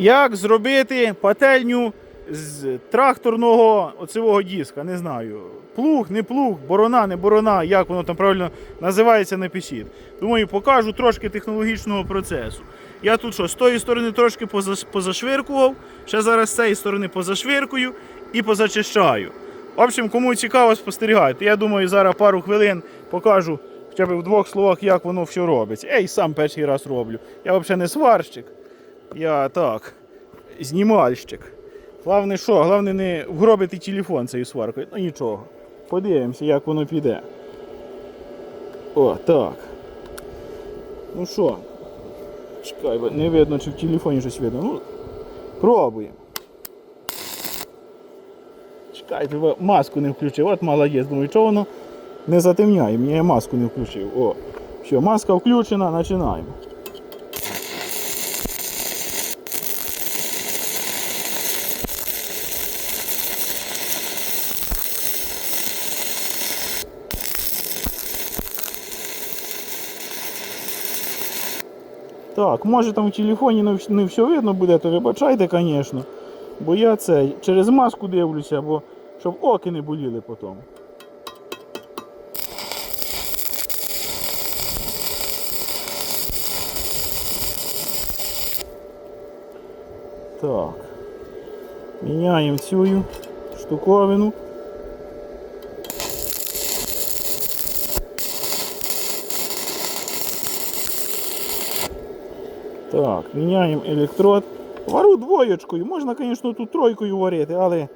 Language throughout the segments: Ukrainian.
Як зробити пательню з тракторного оцевого диска? Не знаю. Плуг, не плуг, борона, не борона, як воно там правильно називається, напишіть. Думаю, покажу трошки технологічного процесу. Я тут що, з тої сторони трошки позашвиркував, ще зараз з цієї сторони позашвиркую і позачищаю. В общем, кому цікаво, спостерігайте. Я думаю, зараз пару хвилин покажу хоча б в двох словах, як воно все робиться. Ей, сам перший раз роблю. Я взагалі не сварщик. Я так, знімальщик. Головне що? Головне не вгробити телефон цією сваркою. Ну нічого. Подивимося, як воно піде. О, так. Ну що? Чекай, бо не видно, чи в телефоні щось видно. Ну, пробуємо. Чекайте, бо маску не включив. От молодець. Думаю, чого воно не затемняє. Мені я маску не включив. О, все, маска включена, починаємо. Так, може там в телефоні не все видно буде, то вибачайте, звісно. Бо я це через маску дивлюся, бо щоб оки не боліли потім. Так. Міняємо цю штуковину. Так, міняємо електрод. Вару двоєчкою. Можна, звісно, тут тройкою варити, але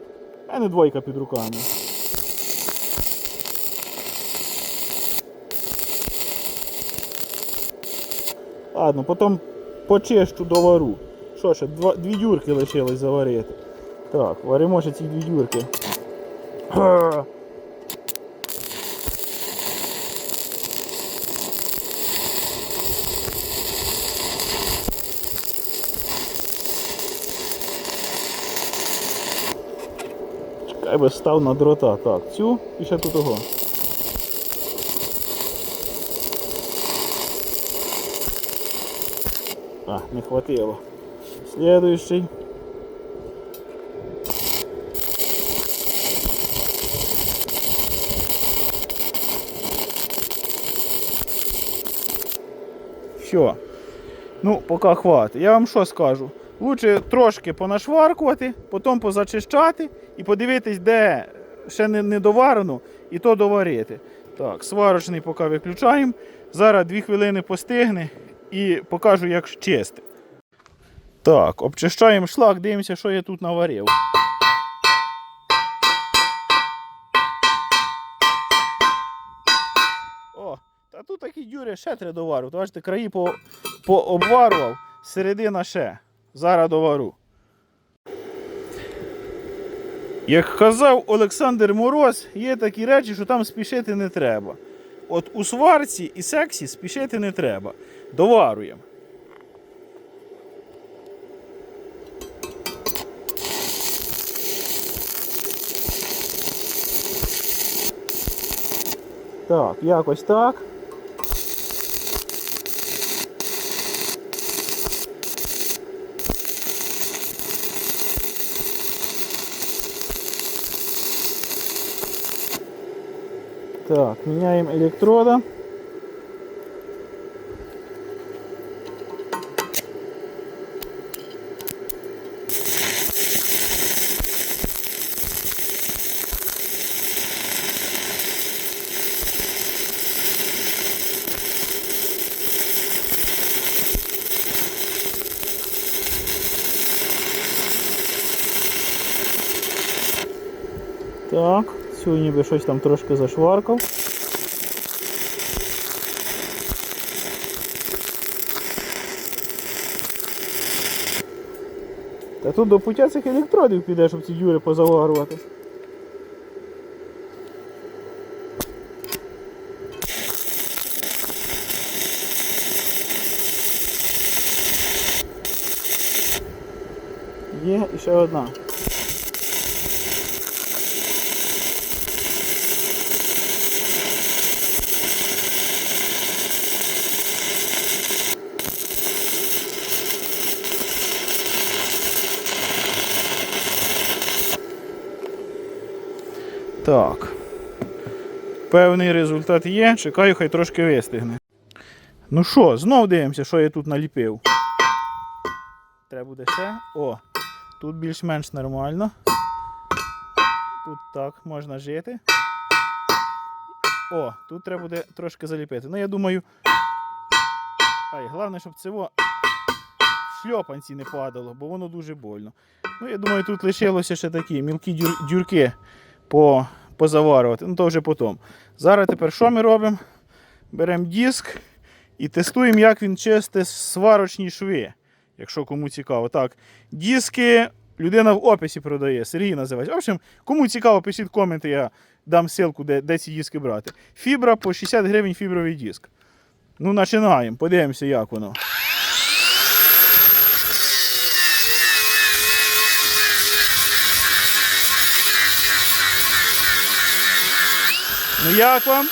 в мене двойка під руками. Ладно, потім почищу до вару. Що ще, два, дві дюрки лишилось заварити. Так, варимо ще ці дві дюрки. Би став на дрота. Так, цю і ще тут того. А, не хватило. Следующий. Все. Ну, поки хватить. Я вам що скажу? Лучше трошки понашваркувати, потім позачищати і подивитись, де ще не, не доварено, і то доварити. Так, сварочний поки виключаємо. Зараз 2 хвилини постигне і покажу, як чисти. Так, обчищаємо шлак, дивимося, що я тут наварив. О, та тут такі дюри ще треба доварувати. Бачите, краї по, пообварував, середина ще. Зараз довару. Як казав Олександр Мороз, є такі речі, що там спішити не треба. От у сварці і сексі спішити не треба. Доваруємо. Так, якось так. Так, міняємо електрода. Так, цю ніби щось там трошки зашваркав. Та тут до пуття цих електродів піде, щоб ці дюри позаварувати. Є ще одна. Так. Певний результат є. Чекаю, хай трошки вистигне. Ну що, знов дивимося, що я тут наліпив. Треба буде ще. О, тут більш-менш нормально. Тут так можна жити. О, тут треба буде трошки заліпити. Ну, я думаю. Ай, головне, щоб це в шльопанці не падало, бо воно дуже больно. Ну, я думаю, тут лишилося ще такі мілкі дюр- дюрки по, позаварювати. Ну, то вже потім. Зараз тепер що ми робимо? Беремо диск і тестуємо, як він чистить сварочні шви. Якщо кому цікаво. Так, диски людина в описі продає. Сергій називається. В общем, кому цікаво, пишіть коменти, я дам ссылку, де, де ці диски брати. Фібра по 60 гривень фібровий диск. Ну, починаємо, подивимося, як воно. Ну як вам?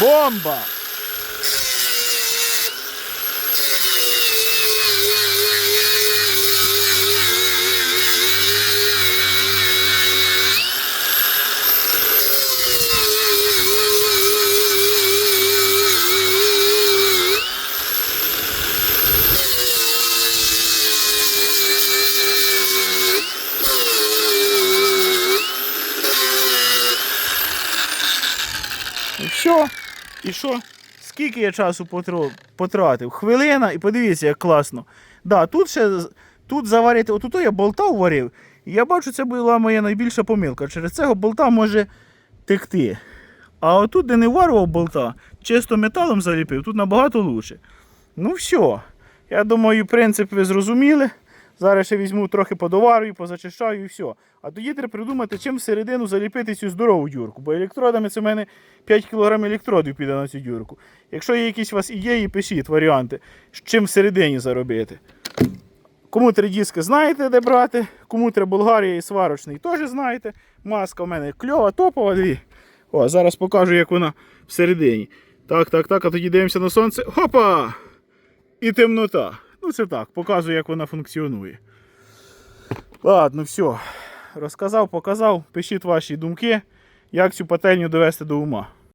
Бомба! І все. І що? Скільки я часу потратив? Хвилина, і подивіться, як класно. Да, тут ще тут заварити, отут я болта варив, і я бачу, це була моя найбільша помилка. Через цього болта може текти. А отут, де не варував болта, чисто металом заліпив, тут набагато лучше. Ну все. Я думаю, принцип ви зрозуміли. Зараз ще візьму трохи подоварю, позачищаю і все. А тоді треба придумати, чим всередину заліпити цю здорову дюрку. Бо електродами це в мене 5 кг електродів піде на цю дюрку. Якщо є якісь у вас ідеї, пишіть варіанти, з чим всередині заробити. Кому три диски знаєте, де брати, кому треба Болгарія і сварочний, теж знаєте. Маска у мене кльова, топова дві. О, зараз покажу, як вона всередині. Так, так, так, а тоді дивимося на сонце. Хопа! І темнота. Ну, це так, показую, як вона функціонує. Ладно, все. Розказав, показав. Пишіть ваші думки, як цю пательню довести до ума.